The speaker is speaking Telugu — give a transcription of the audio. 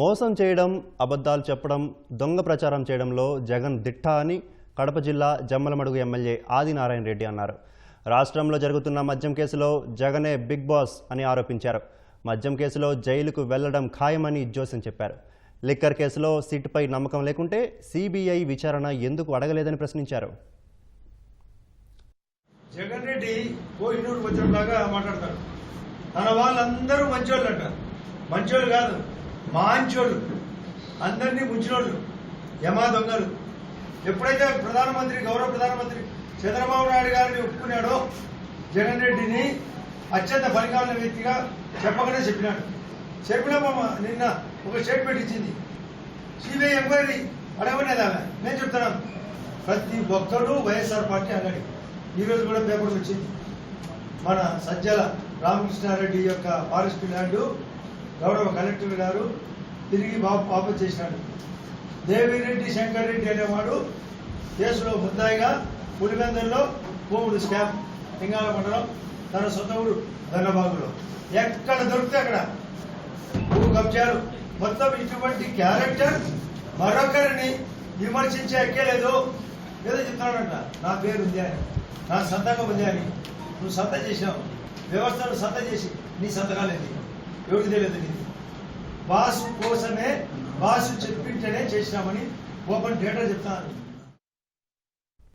మోసం చేయడం అబద్ధాలు చెప్పడం దొంగ ప్రచారం చేయడంలో జగన్ దిట్ట అని కడప జిల్లా జమ్మలమడుగు ఎమ్మెల్యే ఆదినారాయణ రెడ్డి అన్నారు. రాష్ట్రంలో జరుగుతున్న మద్యం కేసులో జగనే బిగ్ బాస్ అని ఆరోపించారు. మద్యం కేసులో జైలుకు వెళ్ళడం ఖాయమని జోసెన్ చెప్పారు. లిక్కర్ కేసులో సిట్పై నమ్మకం లేకుంటే సిబిఐ విచారణ ఎందుకు అడగలేదని ప్రశ్నించారు. జగన్ రెడ్డి కోహినూరు వచ్చినలాగా మాట్లాడతాడు తన వాళ్ళందరూ మంచోళ్ళు అంట మంచోళ్ళు కాదు. మాంచోళ్ళు. అందరినీ ముంచినోళ్ళు. యమా దొంగలు. ఎప్పుడైతే ప్రధానమంత్రి గౌరవ ప్రధానమంత్రి చంద్రబాబు నాయుడు గారిని ఒప్పుకున్నాడో జగన్ రెడ్డిని అత్యంత బలికాలిన వ్యక్తిగా చెప్పకనే చెప్పినాడు. చెప్పినప్పుడు నిన్న ఒక స్టేట్మెంట్ ఇచ్చింది. సిబిఐ ఎంక్వైరీ అడగనేది ఆమె. నేను చెప్తున్నాను ప్రతి ఒక్కరూ వైఎస్ఆర్ పార్టీ అన్నాడు ఈరోజు కూడా పేపర్ వచ్చింది. మన సజ్జల రామకృష్ణారెడ్డి యొక్క ఫారెస్ట్ ల్యాండ్ గౌరవ కలెక్టర్ గారు తిరిగి బాబు పాప చేసినాడు దేవిరెడ్డి శంకర్ రెడ్డి అనేవాడు కేసులో ముద్దాయిగా పులివెందుల్లో భూములు స్కామ్ లింగాల మండలం తన సొంత ఊరు ధనబాగులో ఎక్కడ దొరికితే అక్కడ. భూ కబ్జాలు. మొత్తం ఇటువంటి క్యారెక్టర్ మరొకరిని విమర్శించే ఎక్కలేదు ఏదో చెప్తాడంట నా పేరు ఉంది అని. నా సంతకం ఉంది అని. నువ్వు సంత చేసినావు వ్యవస్థను సంత చేసి నీ సంతకాలు ఎవరికి తెలియదు బాసు కోసమే బాసు చెప్పించడే చేసినామని ఓపెన్ డేటా చెప్తాను